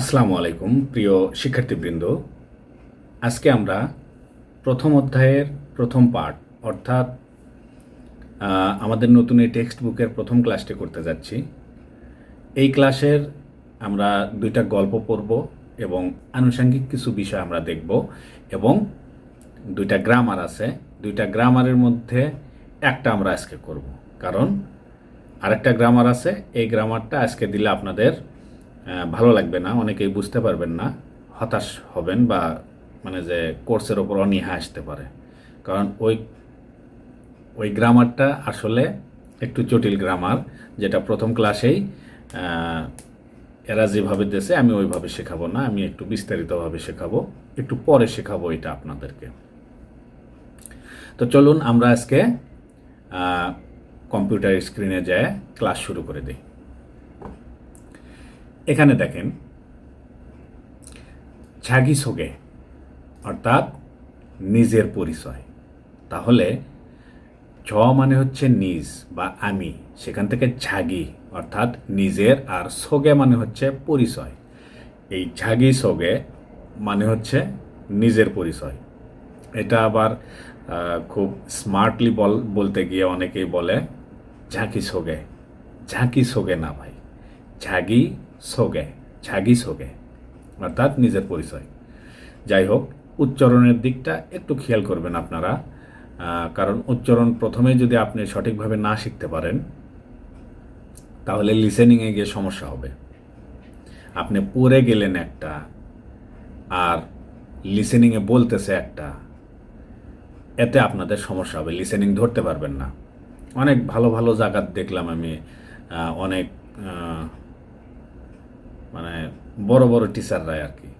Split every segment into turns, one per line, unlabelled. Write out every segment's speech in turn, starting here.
আসসালামু আলাইকুম, প্রিয় শিক্ষার্থীবৃন্দ। আজকে আমরা প্রথম অধ্যায়ের প্রথম পার্ট অর্থাৎ আমাদের নতুন এই টেক্সট বুকের প্রথম ক্লাসটি করতে যাচ্ছি। এই ক্লাসের আমরা দুইটা গল্প পড়ব এবং আনুষঙ্গিক কিছু বিষয় আমরা দেখব এবং দুইটা গ্রামার আছে। দুইটা গ্রামারের মধ্যে একটা আমরা আজকে করব। কারণ আরেকটা গ্রামার আছে, এই গ্রামারটা আজকে দিলে আপনাদের ভালো লাগবে না, অনেকেই বুঝতে পারবেন না, হতাশ হবেন বা মানে যে কোর্সের ওপর অনীহা আসতে পারে। কারণ ওই ওই গ্রামারটা আসলে একটু জটিল গ্রামার, যেটা প্রথম ক্লাসেই এরা যেভাবে দেশে আমি ওইভাবে শেখাবো না, আমি একটু বিস্তারিতভাবে শেখাবো, একটু পরে শেখাবো এটা আপনাদেরকে। তো চলুন আমরা আজকে কম্পিউটার স্ক্রিনে যায় ক্লাস শুরু করে দিই। এখানে দেখেন ঝাগি সোগে অর্থাৎ নিজের পরিচয়। তাহলে ছ মানে হচ্ছে নিজ বা আমি, সেখান থেকে ঝাগি অর্থাৎ নিজের, আর সোগে মানে হচ্ছে পরিচয়। এই ঝাগি সোগে মানে হচ্ছে নিজের পরিচয়। এটা আবার খুব স্মার্টলি বল, বলতে গিয়ে অনেকেই বলে, ঝাঁকি সোগে ঝাঁকি সোগে না ভাই ঝাগি সোগে ছাগি সোগে অর্থাৎ নিজের পরিচয়। যাই হোক, উচ্চারণের দিকটা একটু খেয়াল করবেন আপনারা কারণ উচ্চারণ প্রথমে যদি আপনি সঠিকভাবে না শিখতে পারেন, তাহলে লিসেনিংয়ে গিয়ে সমস্যা হবে। আপনি পড়ে গেলেন একটা, আর লিসেনিংয়ে বলতেছে একটা, এতে আপনাদের সমস্যা হবে লিসেনিং ধরতে পারবেন না। অনেক ভালো ভালো জায়গা দেখলাম আমি অনেক মানে বড় বড় টিচাররা আর কি।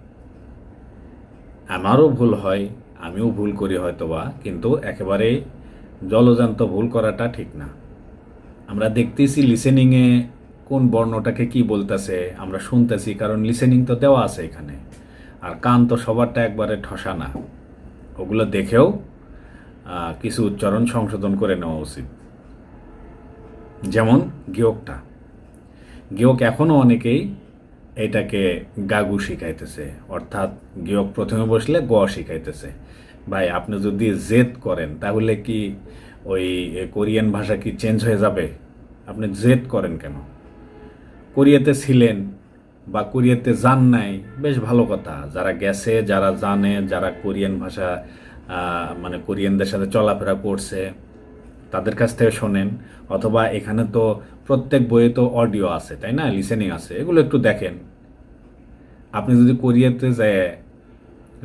আমারও ভুল হয়, আমিও ভুল করি হয়তোবা, কিন্তু একেবারে জলজান্ত ভুল করাটা ঠিক না। আমরা দেখতেছি লিসেনিংয়ে কোন বর্ণটাকে কি বলতেছে, আমরা শুনতেছি, কারণ লিসেনিং তো দেওয়া আছে এখানে। আর কান তো সবারটা একবারে ঠসা না। ওগুলো দেখেও কিছু উচ্চারণ সংশোধন করে নেওয়া উচিত। যেমন, গিয়কটা। গিয়ক এখনও অনেকেই এটাকে গাগু শিখাইতেছে, অর্থাৎ গিয়ক প্রথমে বসলে গ শিখাইতেছে। ভাই, আপনি যদি জেদ করেন, তাহলে কি ওই কোরিয়ান ভাষা কি চেঞ্জ হয়ে যাবে? আপনি জেদ করেন কেন? কোরিয়াতে ছিলেন বা কোরিয়াতে যান নাই, বেশ ভালো কথা। যারা গেছে, যারা জানে, যারা কোরিয়ান ভাষা মানে কোরিয়ানদের সাথে চলাফেরা করছে, তাদের কাছ থেকে শোনেন। অথবা এখানে তো প্রত্যেক বইয়ে তো অডিও আছে, তাই না? লিসেনিং আছে। এগুলো একটু দেখেন। আপনি যদি কোরিয়াতে যায়,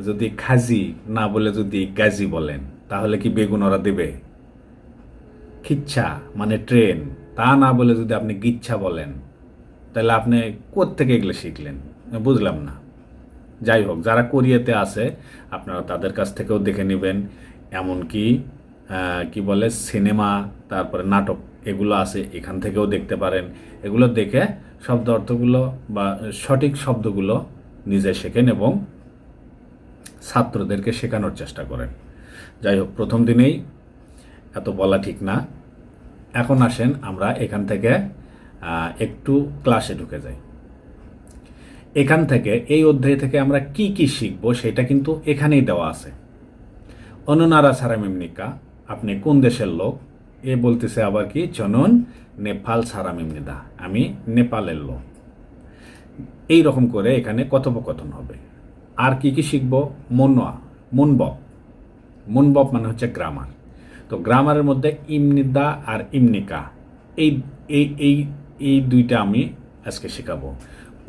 যদি খাজি না বলে যদি গাজি বলেন, তাহলে কি বেগুন ওরা দেবে? খিচ্ছা মানে ট্রেন তা না বলে যদি আপনি গিচ্ছা বলেন, তাহলে আপনি থেকে এগুলো শিখলেন? বুঝলাম না। যাই হোক, যারা কোরিয়াতে আছে, আপনারা তাদের কাছ থেকেও দেখে নেবেন। এমনকি কি বলে, সিনেমা, তারপরে নাটক এগুলো আছে, এখান থেকেও দেখতে পারেন। এগুলো দেখে শব্দ অর্থগুলো বা সঠিক শব্দগুলো নিজে শেখেন এবং ছাত্রদেরকে শেখানোর চেষ্টা করেন। যাই হোক, প্রথম দিনেই এত বলা ঠিক না। এখন আসেন আমরা এখান থেকে একটু ক্লাসে ঢুকে যাই। এখান থেকে, এই অধ্যায় থেকে আমরা কি কি শিখব সেটা কিন্তু এখানেই দেওয়া আছে। অনুনারা সারামিমনিকা আপনি কোন দেশের লোক? এ বলতেছে আবার কি, চনন নেপাল সারামিমনিদা আমি নেপালের লোক। এই রকম করে এখানে কথোপকথন হবে। আর কি কি শিখব? মনোয়া মুনবক মুনবক মানে হচ্ছে গ্রামার তো গ্রামারের মধ্যে ইমনিদা আর ইমনিকা এই এই এই এই দুইটা আমি আজকে শেখাবো।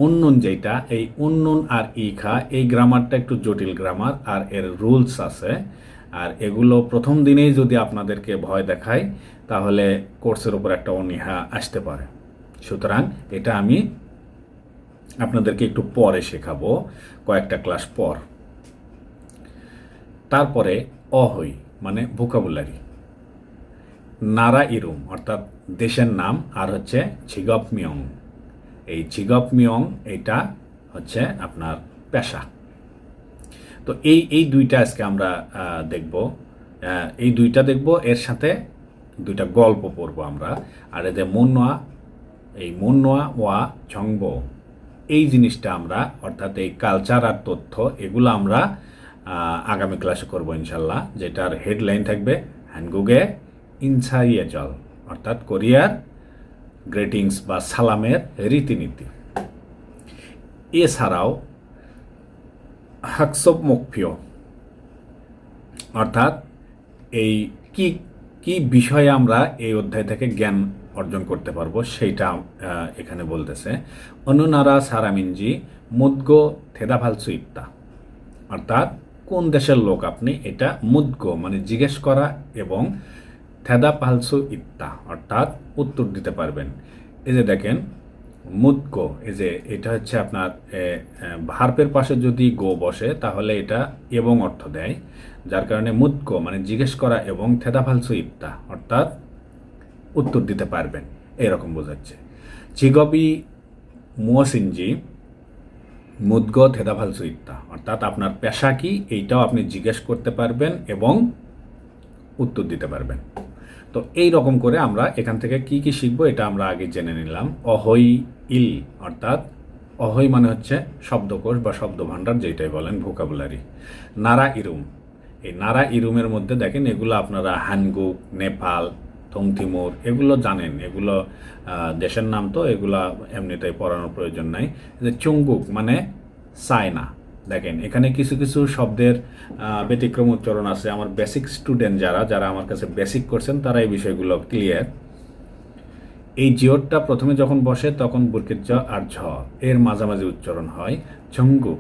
উন্নন যেটা এই উন্নন আর ইখা, এই গ্রামারটা একটু জটিল গ্রামার আর এর রুলস আছে। আর এগুলো প্রথম দিনেই যদি আপনাদেরকে ভয় দেখায়, তাহলে কোর্সের উপর একটা অনীহা আসতে পারে। সুতরাং এটা আমি আপনাদেরকে একটু পরে শেখাবো, কয়েকটা ক্লাস পর। তারপরে অহই মানে ভোকাবুলারি। নারা ইরুম, অর্থাৎ দেশের নাম, আর হচ্ছে ছিগপ মিয়ং এই ছিগপ মিয়ং এটা হচ্ছে আপনার পেশা। তো এই এই দুইটা আজকে আমরা দেখব। এই দুইটা দেখব, এর সাথে দুইটা গল্প পড়ব আমরা। আর এদের মনোয়া এই মনোয়া ওয়া ছংব এই জিনিসটা আমরা, অর্থাৎ এই কালচার আর তথ্য, এগুলো আমরা আগামী ক্লাসে করব ইনশাল্লাহ যেটার হেডলাইন থাকবে, হ্যানগুগে ইনসাইয়ে জল, অর্থাৎ কোরিয়ার গ্রেটিংস বা সালামের রীতিনীতি। এছাড়াও হাকসব মুখিও অর্থাৎ এই কি কি বিষয়ে আমরা এই অধ্যায় থেকে জ্ঞান অর্জন করতে পারব সেইটা এখানে বলতেছে। অনুনারা সারামিনজি মুদগো থেদাভালসু ইত্তা অর্থাৎ কোন দেশের লোক আপনি? এটা মুদগো মানে জিজ্ঞেস করা এবং থেদা পালসু ইত্তা অর্থাৎ উত্তর দিতে পারবেন। এই যে দেখেন মুদগো এই যে এটা হচ্ছে আপনার ভার্পের পাশে যদি গো বসে, তাহলে এটা এবং অর্থ দেয়। যার কারণে মুদগো মানে জিজ্ঞেস করা এবং থেদা ফালসু ইত্তা অর্থাৎ উত্তর দিতে পারবেন। এরকম বোঝাচ্ছে। চিগবি মুয়াসিনজি মুদগ থেদাভালসু ইত্তা অর্থাৎ আপনার পেশা কি, এইটাও আপনি জিজ্ঞেস করতে পারবেন এবং উত্তর দিতে পারবেন। তো এই রকম করে আমরা এখান থেকে কি কি শিখব এটা আমরা আগে জেনে নিলাম। অহই ইল অর্থাৎ অহই মানে হচ্ছে শব্দকোষ বা শব্দ ভাণ্ডার যেটাই বলেন ভোকাবুলারি নারা ইরুম। এই নারা ইরুমের মধ্যে দেখেন এগুলো আপনারা হানগুক, নেপাল, থংথিমুর এগুলো জানেন। এগুলো দেশের নাম তো এগুলো এমনিতেই পড়ানোর প্রয়োজন নাই। যে চুঙ্গুক মানে চায়না দেখেন, এখানে কিছু কিছু শব্দের ব্যতিক্রম উচ্চারণ আছে। আমার বেসিক স্টুডেন্ট যারা যারা আমার কাছে বেসিক করছেন, তারা এই বিষয়গুলো ক্লিয়ার এই জিওরটা প্রথমে যখন বসে, তখন বুরকের জ আর ঝ। এর মাঝামাঝি উচ্চারণ হয় চঙ্গুক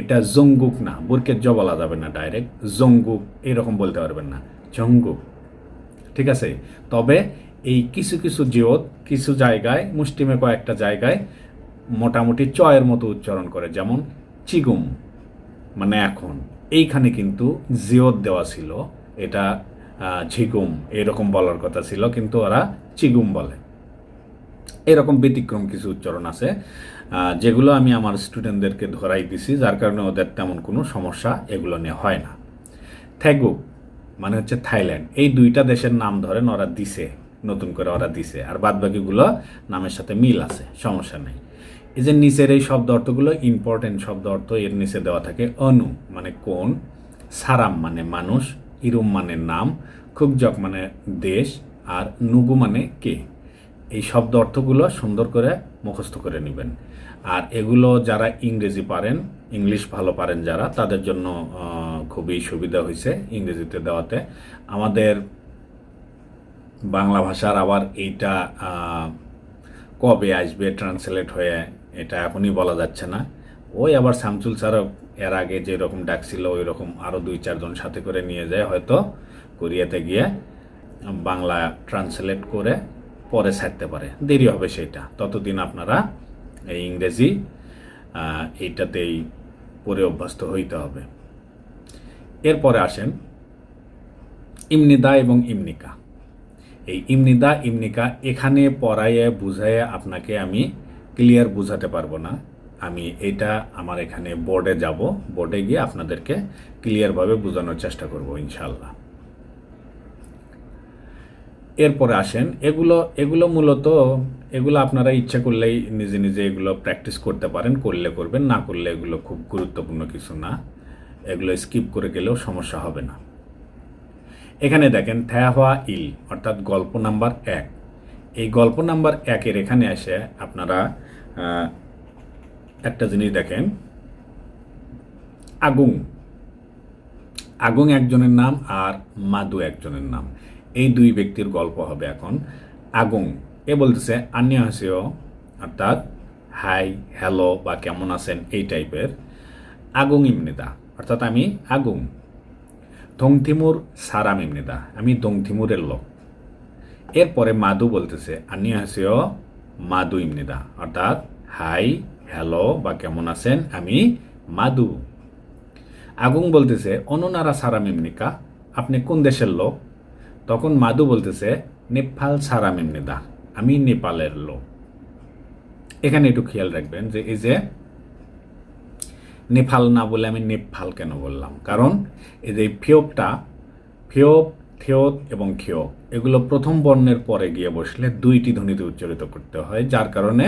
এটা জঙ্গুক না বুরকের জ বলা যাবে না ডাইরেক্ট জঙ্গুক, এরকম বলতে পারবেন না। জঙ্গুক ঠিক আছে? তবে এই কিছু কিছু জিওত কিছু জায়গায়, মুষ্টিমে কয়েকটা জায়গায় মোটামুটি চয়ের মতো উচ্চারণ করে। যেমন চিগুম মানে এখন। এইখানে কিন্তু জিওত দেওয়া ছিল। এটা ঝিগুম, এরকম বলার কথা ছিল, কিন্তু ওরা চিগুম বলে। এরকম ব্যতিক্রম কিছু উচ্চারণ আছে যেগুলো আমি আমার স্টুডেন্টদেরকে ধরাই দিছি, যার কারণে ওদের তেমন কোনো সমস্যা এগুলো নিয়ে হয় না। থ্যাগুক মানে হচ্ছে থাইল্যান্ড। এই দুইটা দেশের নাম ধরেন ওরা দিছে, নতুন করে ওরা দিছে। আর বাদবাকিগুলো নামের সাথে মিল আছে, সমস্যা নেই। এই যে নিচের এই শব্দ অর্থগুলো ইম্পর্টেন্ট শব্দ অর্থ এর নিচে দেওয়া থাকে অনু মানে কোন, সারাম মানে মানুষ, ইরুম মানে নাম, খুকজক মানে দেশ, আর নুগু মানে কে। এই শব্দ অর্থগুলো সুন্দর করে মুখস্থ করে নেবেন। আর এগুলো যারা ইংরেজি পারেন, ইংলিশ ভালো পারেন যারা, তাদের জন্য খুবই সুবিধা হয়েছে ইংরেজিতে দেওয়াতে। আমাদের বাংলা ভাষার আবার এইটা কবে আসবে ট্রান্সলেট হয়ে এটা এখনই বলা যাচ্ছে না। ওই আবার শামসুল স্যারও এর আগে যেরকম ডাকছিল ওই রকম আরও দুই, চারজন সাথে করে নিয়ে যায় হয়তো কোরিয়াতে গিয়ে বাংলা ট্রান্সলেট করে পরে ছাড়তে পারে। দেরি হবে সেটা। ততদিন আপনারা এই ইংরেজি এইটাতেই পরে অভ্যস্ত হইতে হবে। এরপরে আসেন ইমনিদা এবং ইমনিকা। এই ইমনিদা, ইমনিকা এখানে পড়াইয়ে বুঝাইয়ে আপনাকে আমি ক্লিয়ার বুঝাতে পারব না। আমি এটা আমার এখানে বোর্ডে যাব। বোর্ডে গিয়ে আপনাদেরকে ক্লিয়ারভাবে বোঝানোর চেষ্টা করব ইনশাল্লাহ এরপরে আসেন। এগুলো এগুলো মূলত, এগুলো আপনারা ইচ্ছা করলেই নিজে নিজে এগুলো প্র্যাকটিস করতে পারেন, করলে করবেন, না করলে এগুলো খুব গুরুত্বপূর্ণ কিছু না। এগুলো স্কিপ করে গেলেও সমস্যা হবে না। এখানে দেখেন থ্যাহওয়া ইল, অর্থাৎ গল্প নাম্বার এক। এই গল্প নাম্বার একের এখানে এসে আপনারা একটা জিনিস দেখেন। আগুন আগুন একজনের নাম আর মাদু একজনের নাম। এই দুই ব্যক্তির গল্প হবে এখন। আগুন এ বলতেছে আন্য হাসিও। অর্থাৎ, হাই, হ্যালো, বা কেমন আছেন? এই টাইপের। আগুন ইমনিদা অর্থাৎ আমি আগুন দংথিমুর সারাম ইমনিদা আমি দংথিমুরের লোক। এরপরে মাদু বলতেছে আনি হাসিও। মাদু ইমনিদা। অর্থাৎ, হাই, হ্যালো বা কেমন আছেন? আমি মাদু। আগুন বলতেছে অনুনারা সারাম ইমনিকা, আপনি কোন দেশের লোক? তখন মাদু বলতেছে, নেপাল সারাম ইমনিদা, আমি নেপালের লোক। এখানে একটু খেয়াল রাখবেন যে, এই যে, নেপাল না বলে আমি নেপাল কেন বললাম? কারণ, এই যে, ফিয়োপটা, ফিয়োপ, থিয়োত এবং খিয়োপ এগুলো প্রথম বর্ণের পরে গিয়ে বসলে দুইটি ধ্বনিতে উচ্চারিত করতে হয়, যার কারণে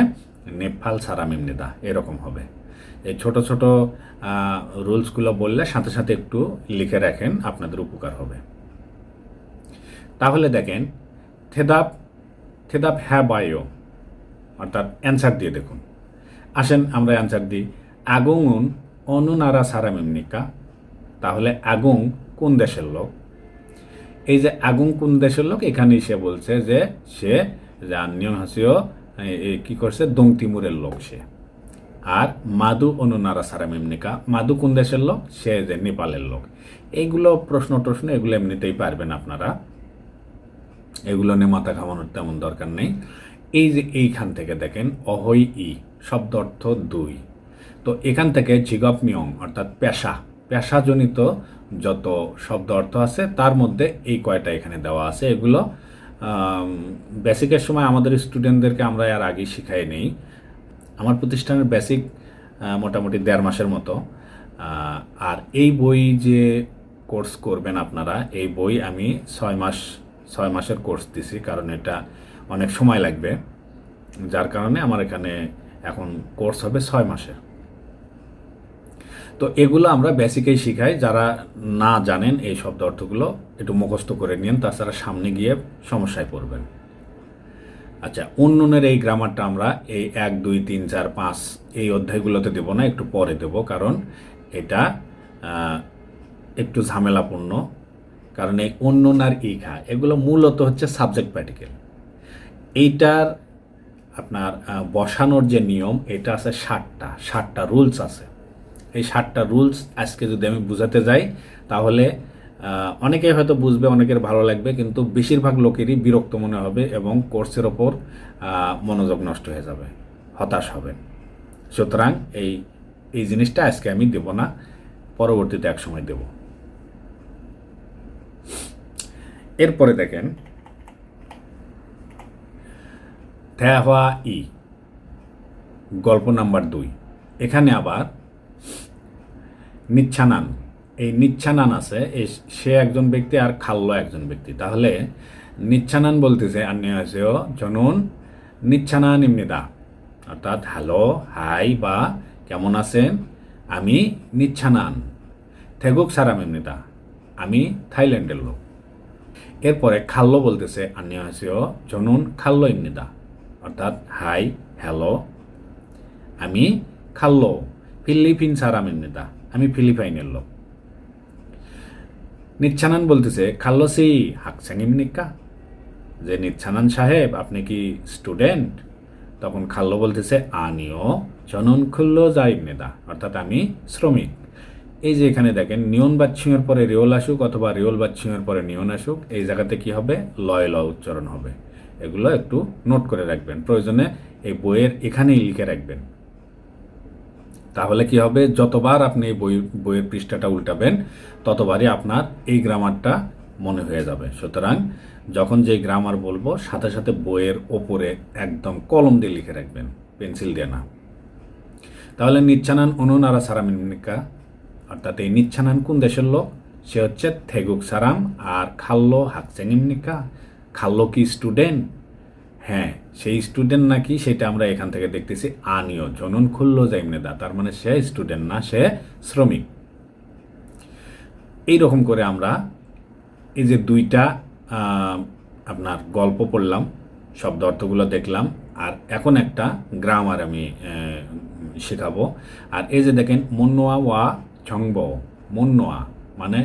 নেপাল সারাম ইমনিদা এরকম হবে। এই ছোট ছোট রুলসগুলো বললে সাথে সাথে একটু লিখে রাখেন, আপনাদের উপকার হবে। তাহলে দেখেন, থেদাব থেদাব হ্যাঁ বায়ো, অর্থাৎ অ্যান্সার দিয়ে দেখুন। আসেন আমরা অ্যান্সার দিই আগুন অনুনারা সারামিমনিকা তাহলে আগুন কোন দেশের লোক? এই যে আগুন কোন দেশের লোক? এখানেই সে বলছে যে সে নিয়ম হাসিও কি করছে? দং তিমুরের লোক সে। আর মাদু অনুনারা সারামিমনিকা মাদু কোন দেশের লোক? সে যে নেপালের লোক। এইগুলো প্রশ্ন টশ্ন, এগুলো এমনিতেই পারবেন আপনারা। এগুলো নিয়ে মাথা ঘামানোর তেমন দরকার নেই। এই যে এইখান থেকে দেখেন, অহই ই, শব্দ অর্থ দুই। তো এখান থেকে জিগপ নিয়ম অর্থাৎ পেশা। পেশাজনিত যত শব্দ অর্থ আছে, তার মধ্যে এই কয়টা এখানে দেওয়া আছে। এগুলো বেসিকের সময় আমাদের স্টুডেন্টদেরকে আমরা আর আগে শিখাই নেই। আমার প্রতিষ্ঠানের বেসিক মোটামুটি দেড় মাসের মতো। আর এই বই যে কোর্স করবেন আপনারা, এই বই আমি ছয় মাস, ছয় মাসের কোর্স দিছি, কারণ এটা অনেক সময় লাগবে। যার কারণে আমার এখানে এখন কোর্স হবে ছয় মাসের তো এগুলো আমরা বেসিকেই শিখাই, যারা না জানেন এই শব্দ অর্থগুলো, একটু মুখস্থ করে নিন, তাছাড়া সামনে গিয়ে সমস্যায় পড়বেন। আচ্ছা উন্নয়নের এই গ্রামারটা আমরা এই এক, দুই, তিন, চার, পাঁচ এই অধ্যায়গুলোতে দেব না, একটু পরে দেব, কারণ এটা একটু ঝামেলাপূর্ণ। কারণ এই অন্যন আর ইঘা, এগুলো মূলত হচ্ছে সাবজেক্ট প্যাটিকেল এইটার আপনার বসানোর যে নিয়ম, এটা আছে ষাটটা ষাটটা রুলস আছে। এই সাতটা রুলস আজকে যদি আমি বুঝাতে যাই, তাহলে অনেকে হয়তো বুঝবে, অনেকের ভালো লাগবে, কিন্তু বেশিরভাগ লোকেরই বিরক্ত মনে হবে এবং কোর্সের ওপর মনোযোগ নষ্ট হয়ে যাবে, হতাশ হবে সুতরাং এই এই জিনিসটা আজকে আমি দেব না, পরবর্তীতে এক সময় দেব। এরপরে দেখেন থ্যাহা ই, গল্প নাম্বার দুই। এখানে আবার নিচ্ছানান এই নিচ্ছানান আছে, এই সে একজন ব্যক্তি আর খাল্য একজন ব্যক্তি। তাহলে নিচ্ছানান বলতেছে আন্যাসেও জনুন নিচ্ছানান ইমনিদা। অর্থাৎ, হ্যালো, হাই বা কেমন আছেন? আমি নিচ্ছানান থেগুক সারাম ইমনিদা। আমি থাইল্যান্ডের লোক। এরপরে খাল্লো বলতেছে আন্যাসেও জনুন খাল্য ইমনিদা। অর্থাৎ, হাই, হ্যালো, আমি খাল্লো, ফিলিপিন সারাম ইমনিদা। আমি ফিলিপাইনের লোক। নিচ্ছানান বলতেছে খাল্লসি হাকসাঙ্গিমনিকা যে নিচ্ছানান সাহেব, আপনি কি স্টুডেন্ট? তখন খাল্লো বলতেছে, আনিও জনন খুল্ল জাইবনেদা অর্থাৎ আমি শ্রমিক। এই যে এখানে দেখেন, নিয়ন বাচ্ছিংয়ের পরে রিওল আসুক অথবা রিওল বাচ্ছিংয়ের পরে নিয়ন আসুক, এই জায়গাতে কি হবে? লয় ল উচ্চারণ হবে। এগুলো একটু নোট করে রাখবেন। প্রয়োজনে এই বইয়ের এখানেই লিখে রাখবেন। তাহলে কি হবে? যতবার আপনি এই বই, বইয়ের পৃষ্ঠাটা উল্টাবেন, ততবারই আপনার এই গ্রামারটা মনে হয়ে যাবে। সুতরাং যখন যে গ্রামার বলব, সাথে সাথে বইয়ের ওপরে একদম কলম দিয়ে লিখে রাখবেন, পেন্সিল দিয়ে না। তাহলে নিচ্ছানান অনুনারা সারামিনিকা অর্থাৎ এই নিচ্ছানান কোন দেশের লোক? সে হচ্ছে থেগুক সারাম আর খাল্লো হাকচেনিমনিকা খাল্লো কি স্টুডেন্ট হ্যাঁ সেই স্টুডেন্ট নাকি সেটা আমরা এখান থেকে দেখতেছি। আনিও জনন খুললো দা তার মানে সে স্টুডেন্ট না, সে শ্রমিক। এই রকম করে আমরা এই যে দুইটা আপনার গল্প পড়লাম, শব্দ অর্থগুলো দেখলাম, আর এখন একটা গ্রামার আমি শেখাবো। আর এই যে দেখেন, মন্নোয়া ওয়া ঝংব। মন্নোয়া মানে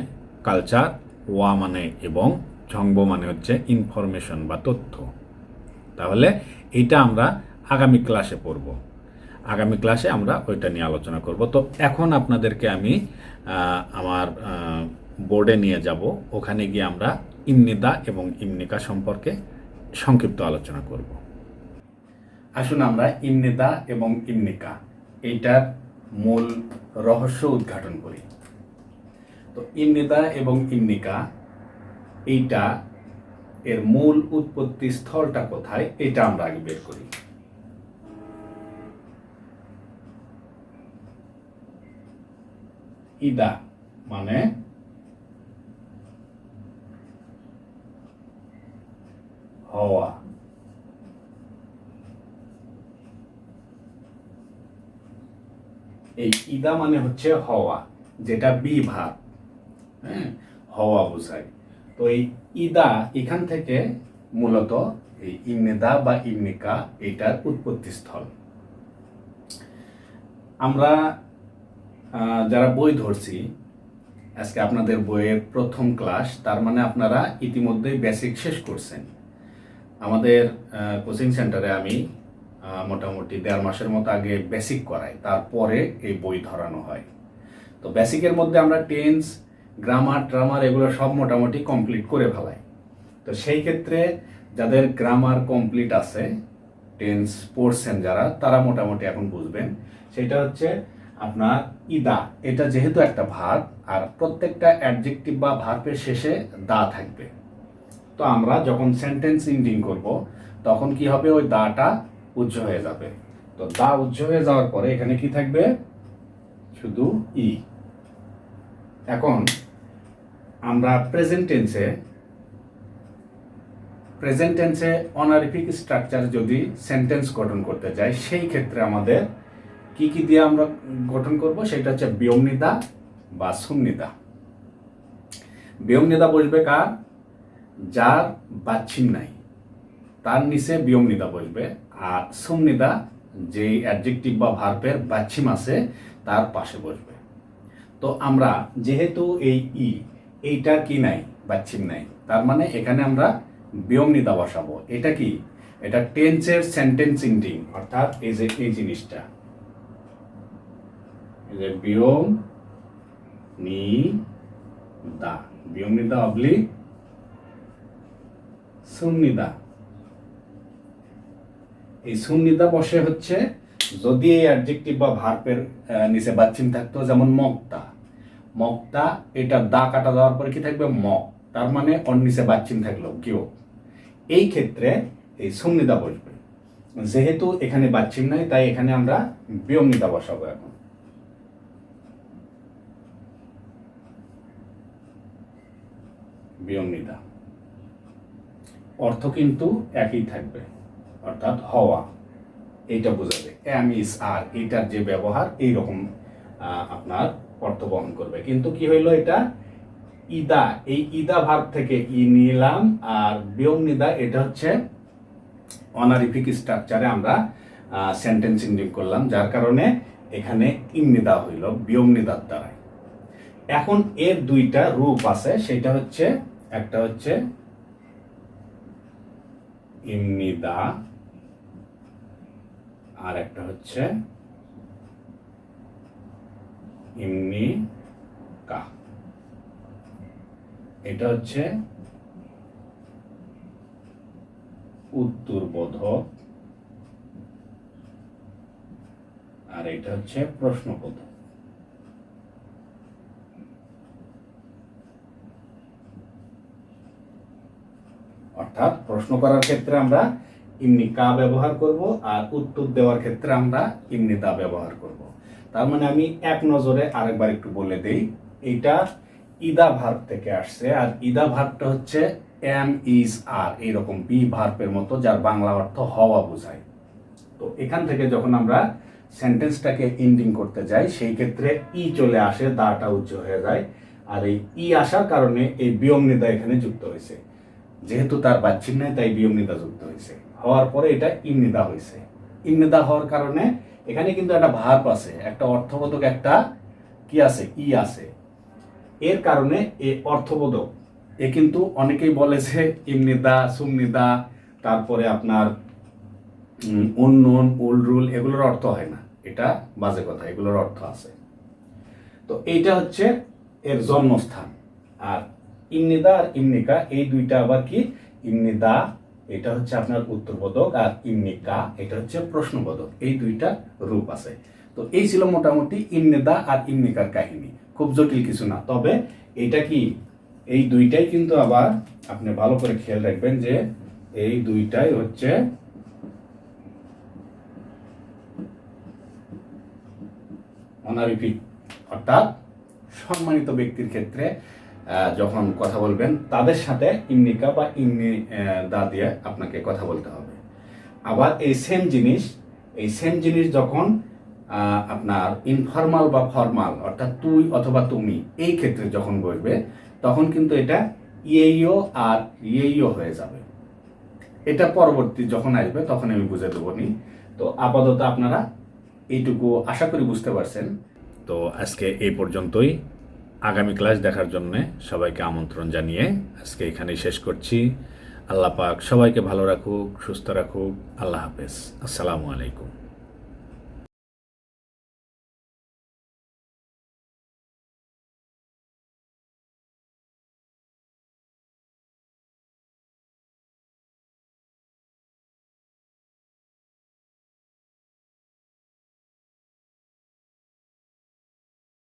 কালচার ওয়া মানে এবং ঝংব মানে হচ্ছে ইনফরমেশন বা তথ্য। তাহলে এটা আমরা আগামী ক্লাসে পড়ব। আগামী ক্লাসে আমরা ওইটা নিয়ে আলোচনা করব। তো এখন আপনাদেরকে আমি আমার বোর্ডে নিয়ে যাব। ওখানে গিয়ে আমরা ইমনিদা এবং ইমনিকা সম্পর্কে সংক্ষিপ্ত আলোচনা করব। আসুন আমরা ইমনিদা এবং ইমনিকা এইটার মূল রহস্য উদ্ঘাটন করি। তো ইমনিদা এবং ইমনিকা এইটা এর মূল উৎপত্তি স্থলটা কোথায়, এটা আমরা আগে বের করি। ইদা মানে হওয়া। এই ইদা মানে হচ্ছে হওয়া, যেটা বি ভাব হ্যাঁ? হওয়া বোঝায়। তো এই ইদা এখান থেকে মূলত এই ইমনেদা বা ইমনিকা এটার উৎপত্তি স্থল। আমরা যারা বই ধরছি, আজকে আপনাদের বইয়ের প্রথম ক্লাস, তার মানে আপনারা ইতিমধ্যেই বেসিক শেষ করছেন। আমাদের কোচিং সেন্টারে আমি মোটামুটি দেড় মাসের মতো আগে বেসিক করাই, তারপরে এই বই ধরানো হয়। তো বেসিকের মধ্যে আমরা টেন্স গ্রামার ট্রামার এগুলো সব মোটামুটি কমপ্লিট করে ফেলায়। তো সেই ক্ষেত্রে যাদের গ্রামার কমপ্লিট আছে টেন্স পড়ছেন যারা, তারা মোটামুটি এখন বুঝবেন। সেটা হচ্ছে আপনার ইদা। এটা যেহেতু একটা ভাগ আর প্রত্যেকটা অ্যাডজেক্টিভ বা ভার্বের শেষে দা থাকবে। তো আমরা যখন সেন্টেন্স ইন্ডিং করব, তখন কি হবে? ওই দাটা উজ্জ্ব হয়ে যাবে। তো দা উজ্জ্ব হয়ে যাওয়ার পরে এখানে কি থাকবে? শুধু ই। এখন আমরা প্রেজেন্ট টেন্সে প্রেজেন্ট টেন্সে অনারিফিক স্ট্রাকচার যদি সেন্টেন্স গঠন করতে যাই, সেই ক্ষেত্রে আমাদের কি কি দিয়ে আমরা গঠন করব? সেটা হচ্ছে বিয়মনিদা বা সুমনিদা বিয়মনিদা বসবে কার? যার বাচ্ছিম নাই তার নিচে বিয়মনিদা বসবে আর সুমনিদা যে অ্যাডজেক্টিভ বা ভার্বের বাচ্ছিম আছে, তার পাশে বসবে। তো আমরা যেহেতু এই ই এইটার কি নাই? বাচ্ছিম নাই। তার মানে এখানে আমরা বিয়মনিদা বসাবো। এটা কি? এটা টেন্সের সেন্টেন্স ইন্ডিং অর্থাৎ এই যে এই জিনিসটা। বিয়ম নি দা বিয়মনিদা অবলিক সুন্নিদা। এই সুন্নিদা বসে হচ্ছে যদি এই অ্যাডজেক্টিভ বা ভার্বের নিচে বাচ্চিম থাকতো, যেমন মক্তা। মক্তা এটা দা কাটা দেওয়ার পরে কি থাকবে? মক তার মানে অন্য নিচে বাচ্চিম থাকল কেউ এই ক্ষেত্রে এই সুন্নিদা বসবে। যেহেতু এখানে বাচ্চিন নাই, তাই এখানে আমরা বিয়মনিদা বসাবো এখন। বিয়মনিদা অর্থ কিন্তু একই থাকবে, অর্থাৎ হওয়া। এইটা বোঝাবে। এম ইস আর, এটার যে ব্যবহার, এইরকম আপনার অর্থ বহন করবে। কিন্তু কি হইল এটা? ইদা, এই ইদা ভাব থেকে ই নিলাম আর বিয়ম নিদা, এটা হচ্ছে অনারিফিক স্ট্রাকচারে আমরা সেন্টেন্স ইন্ডিং করলাম, যার কারণে এখানে ইমনিদা হইল বিয়ম নিদার দ্বারাই। এখন এর দুইটা রূপ আছে, সেটা হচ্ছে, একটা হচ্ছে ইমনিদা আর একটা হচ্ছে ইমনি কা এটা হচ্ছে উত্তরবোধক আর এটা হচ্ছে প্রশ্নবোধক। অর্থাৎ প্রশ্ন করার ক্ষেত্রে আমরা ইমনি কা ব্যবহার করব আর উত্তর দেওয়ার ক্ষেত্রে আমরা ইমনি দা ব্যবহার করব। তার মানে আমি এক নজরে আরেকবার একটু বলে দেই, এটা ইদা ভার্ব থেকে আসছে, আর ইদা ভার্বটা হচ্ছে এম ইজ আর এইরকম বি ভার্বের মতো, যার বাংলা অর্থ হওয়া বোঝায়। তো এখান থেকে যখন আমরা সেন্টেন্সটাকে এন্ডিং করতে যাই, সেই ক্ষেত্রে ই চলে আসে, দাটা উচ্চ হয়ে যায়। আর এই ই আসার কারণে এই বিয়মনিদা এখানে যুক্ত হয়েছে। যেহেতু তার বাচ্চিন নেই, তাই বিয়মনিদা যুক্ত হয়েছে। হওয়ার পরে এটা ইমনিদা হয়েছে। ইমনিদা হওয়ার কারণে এখানে কিন্তু একটা ভার্ব আছে, একটা অর্থবোধক, একটা কি আছে? ই আছে। এর কারণে এ অর্থবোধক। এ কিন্তু অনেকেই বলে যে ইমনিদা, সুমনিদা, তারপরে আপনার উন্নয়ন উল রুল এগুলোর অর্থ হয় না। এটা বাজে কথা, এগুলোর অর্থ আছে। তো এইটা হচ্ছে এর জন্মস্থান। আর ইমনিদা আর ইমনিকা, এই দুইটা আবার কি? ইমনিদা এটা হচ্ছে আপনার উত্তরবোধক আর ইমনিকা এটা হচ্ছে প্রশ্নবোধক। এই দুইটা রূপ আছে। তো এই ছিল মোটামুটি ইমনিদা আর ইমনিকার কাহিনী। খুব জটিল কিছু না, তবে এটা কি, এই দুইটাই কিন্তু আবার আপনি ভালো করে খেয়াল রাখবেন যে এই দুইটাই হচ্ছে অনারিফিক অর্থাৎ সম্মানিত ব্যক্তির ক্ষেত্রে যখন কথা বলবেন, তাদের সাথে ইমনিকা বা ইমনি দা দিয়ে আপনাকে কথা বলতে হবে। আবার এই সেম জিনিস, এই সেম জিনিস যখন আপনার ইনফর্মাল বা ফর্মাল অর্থাৎ তুই অথবা তুমি, এই ক্ষেত্রে যখন বসবে, তখন কিন্তু এটা ইয়েইও আর ইয়েইও হয়ে যাবে। এটা পরবর্তী যখন আসবে, তখন আমি বুঝে দেবো নি। তো আপাতত আপনারা এইটুকু আশা করি বুঝতে পারছেন। তো আজকে এই পর্যন্তই। আগামী ক্লাস দেখার জন্যে সবাইকে আমন্ত্রণ জানিয়ে আজকে এখানেই শেষ করছি। আল্লাহ পাক সবাইকে ভালো রাখুক, সুস্থ রাখুক। আল্লাহ হাফেজ। আসসালামু আলাইকুম।